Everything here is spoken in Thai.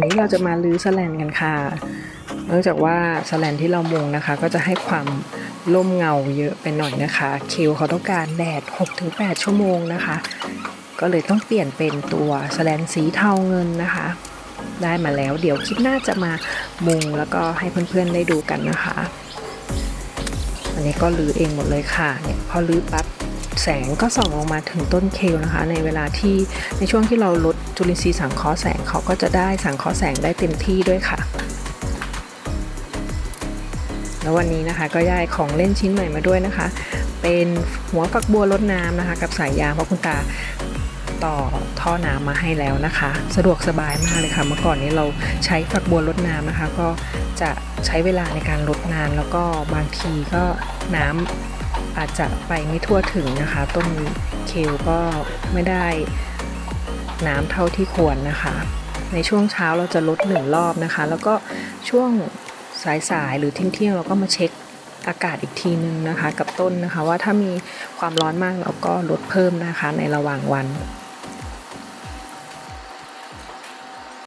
วันนี้เราจะมาลื้อสแลนกันค่ะ เนื่องจากว่าสแลนที่เรามุงนะคะ ก็จะให้ความร่มเงาเยอะไปหน่อยนะคะ คิวเขาต้องการแดด 6-8 ชั่วโมงนะคะ ก็เลยต้องเปลี่ยนเป็นตัวสแลนสีเทาเงินนะคะ ได้มาแล้วเดี๋ยวคลิปหน้าจะมามุงแล้วก็ให้เพื่อนๆได้ดูกันนะคะ อันนี้ก็รื้อเองหมดเลยค่ะเนี่ยพอรื้อปั๊บ แสงก็ส่องลงมาถึงต้นเคลนะคะ ในเวลาที่ในช่วงที่เราลดจุลินทรีย์สังเคราะห์แสงเขาก็จะได้สังเคราะห์แสงได้เต็มที่ด้วยค่ะ แล้ววันนี้นะคะก็ย้ายของเล่นชิ้นใหม่มาด้วยนะคะ เป็นหัวฝักบัวรดน้ำนะคะ กับสายยางเพราะคุณตาต่อท่อน้ำมาให้แล้วนะคะ สะดวกสบายมากเลยค่ะ เมื่อก่อนนี้เราใช้ฝักบัวรดน้ำนะคะ ก็จะใช้เวลาในการรดนานแล้วก็บางทีก็น้ำ อาจจะไปไม่ทั่วถึงนะคะ ต้นเคลก็ไม่ได้น้ำเท่าที่ควรนะคะ ในช่วงเช้าเราจะลดหนึ่งรอบนะคะ แล้วก็ช่วงสายๆหรือเที่ยงๆเราก็มาเช็คอากาศอีกทีนึงนะคะ กับต้นนะคะ ว่าถ้ามีความร้อนมากเราก็ลดเพิ่มนะคะในระหว่างวัน